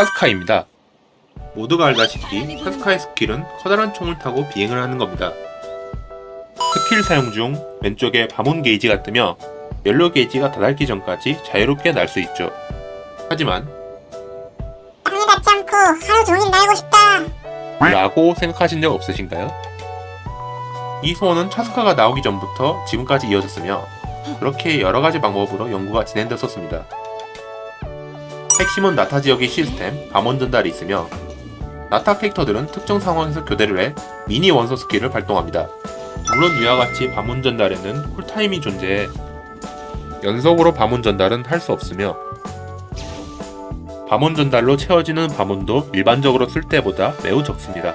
파스카입니다. 모두가 알다시피 파스카의 스킬은 커다란 총을 타고 비행을 하는 겁니다. 스킬 사용 중 왼쪽에 바몬 게이지가 뜨며 옐로 게이지가 다닳기 전까지 자유롭게 날 수 있죠. 하지만 땅에 닿지 않고 하루 종일 날고 싶다. 라고 생각하신 적 없으신가요? 이 소원은 차스카가 나오기 전부터 지금까지 이어졌으며 그렇게 여러 가지 방법으로 연구가 진행됐었습니다. 핵심은 나타 지역의 시스템, 밤원 전달이 있으며 나타 캐릭터들은 특정 상황에서 교대를 해 미니 원소 스킬을 발동합니다. 물론 위와 같이 밤원 전달에는 쿨타임이 존재해 연속으로 밤원 전달은 할 수 없으며 밤원 전달로 채워지는 밤원도 일반적으로 쓸 때보다 매우 적습니다.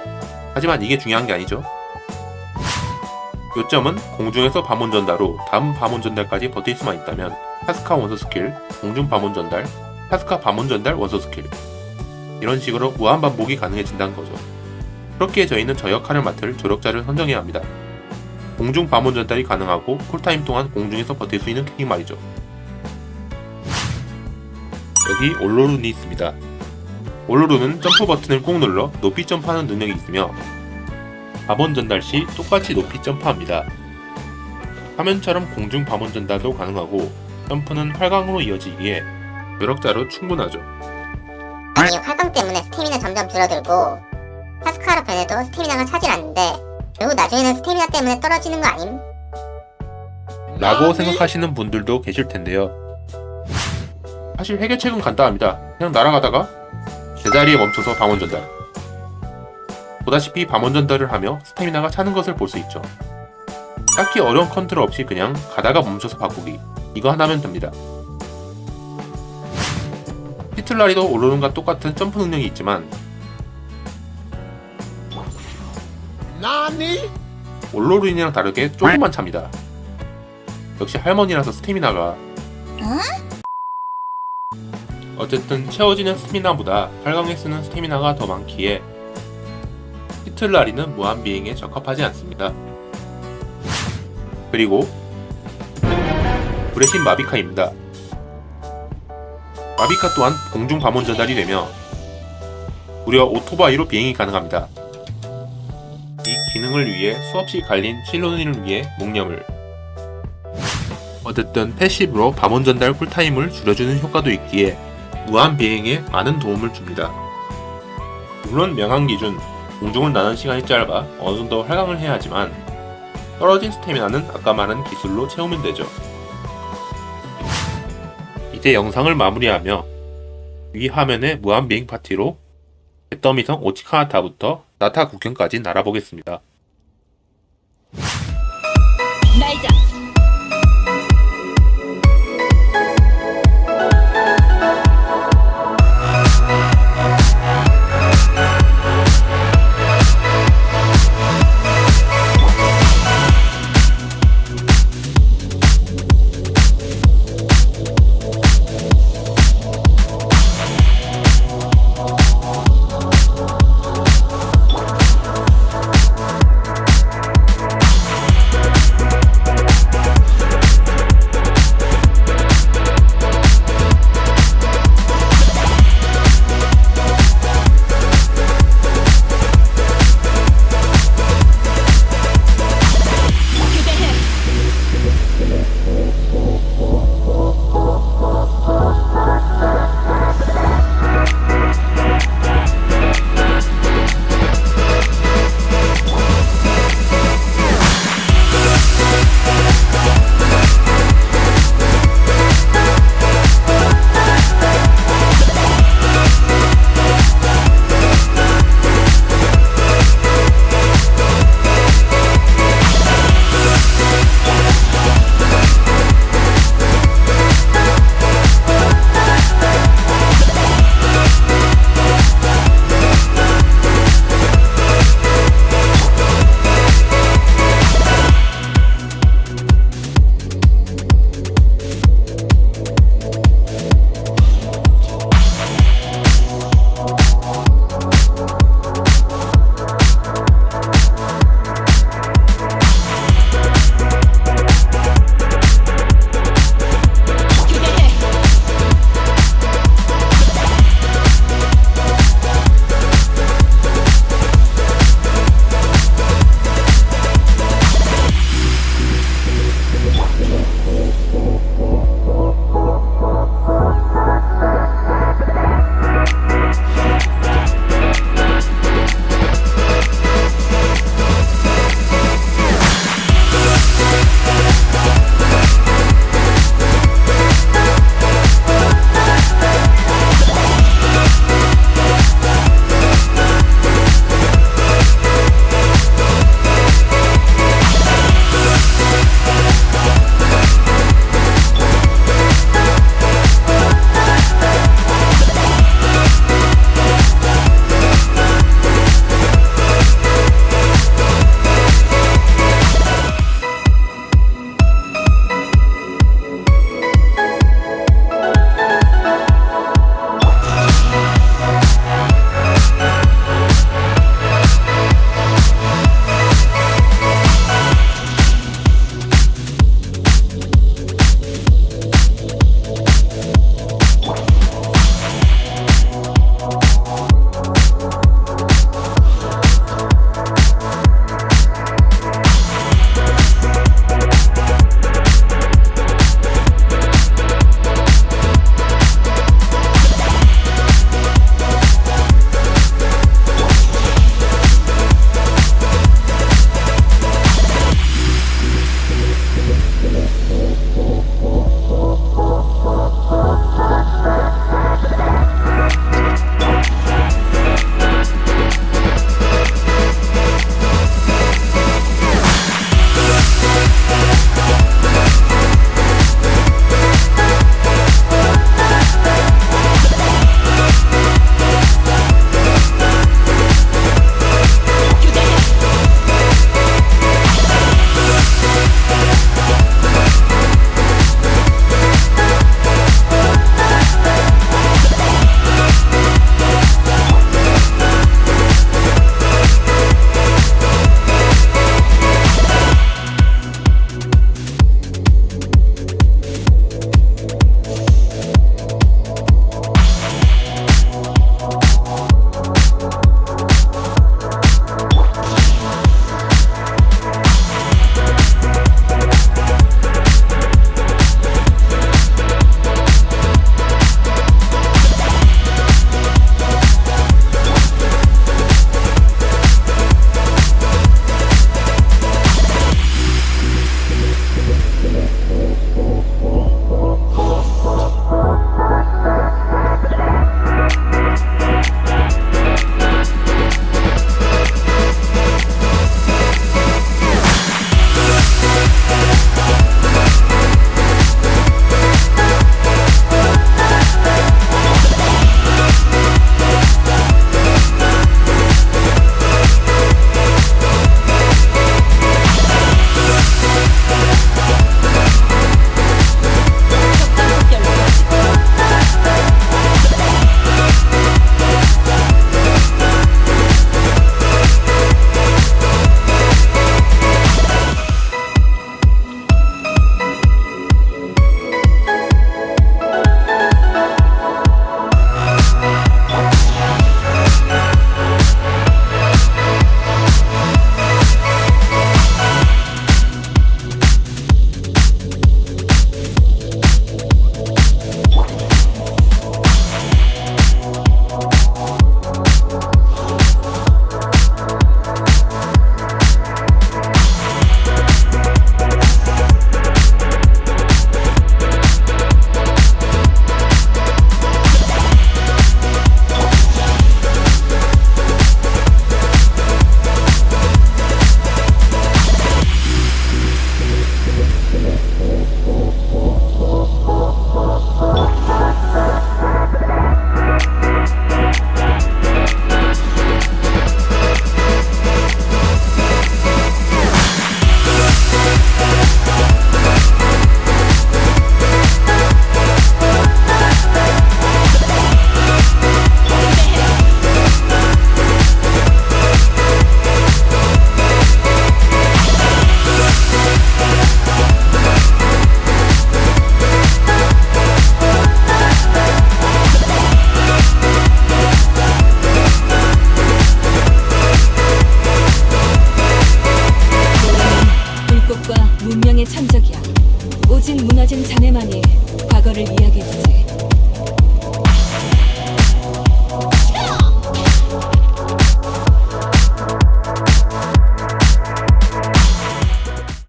하지만 이게 중요한 게 아니죠. 요점은 공중에서 밤원 전달 후 다음 밤원 전달까지 버틸 수만 있다면 파스카 원소 스킬, 공중 밤원 전달, 파스카 밤원 전달 원소 스킬 이런 식으로 무한 반복이 가능해진다는 거죠. 그렇기에 저희는 저 역할을 맡을 조력자를 선정해야 합니다. 공중 밤원 전달이 가능하고 쿨타임 동안 공중에서 버틸 수 있는 캐릭 말이죠. 여기 올로룬이 있습니다. 올로룬은 점프 버튼을 꾹 눌러 높이 점프하는 능력이 있으며 밤원 전달 시 똑같이 높이 점프합니다. 화면처럼 공중 밤원 전달도 가능하고 점프는 활강으로 이어지기에 조력자로 충분하죠. 아니 활강 때문에 스태미나 점점 줄어들고 파스카로 변해도 스태미나가 차질 않는데 결국 나중에는 스태미나 때문에 떨어지는 거 아님? 라고 생각하시는 분들도 계실 텐데요. 사실 해결책은 간단합니다. 그냥 날아가다가 제자리에 멈춰서 밤원 전달. 보다시피 밤원 전달을 하며 스태미나가 차는 것을 볼 수 있죠. 딱히 어려운 컨트롤 없이 그냥 가다가 멈춰서 바꾸기. 이거 하나면 됩니다. 히틀라리도 올로른과 똑같은 점프 능력이 있지만 올로른이랑 다르게 조금만 찹니다. 역시 할머니라서 스태미나가 어쨌든 채워지는 스태미나보다 8강에 쓰는 스태미나가 더 많기에 히틀라리는 무한 비행에 적합하지 않습니다. 그리고 브레신 마비카입니다. 마비카 또한 공중 밤원 전달이 되며 무려 오토바이로 비행이 가능합니다. 이 기능을 위해 수없이 갈린 실론을 위해 목념을 어쨌든 패시브로 밤원 전달 쿨타임을 줄여주는 효과도 있기에 무한 비행에 많은 도움을 줍니다. 물론 명한 기준 공중을 나는 시간이 짧아 어느 정도 활강을 해야 하지만 떨어진 스태미나는 아까 말한 기술로 채우면 되죠. 이제 영상을 마무리하며 위 화면의 무한 비행 파티로 배더미성 오치카하타부터 나타 국경까지 날아보겠습니다.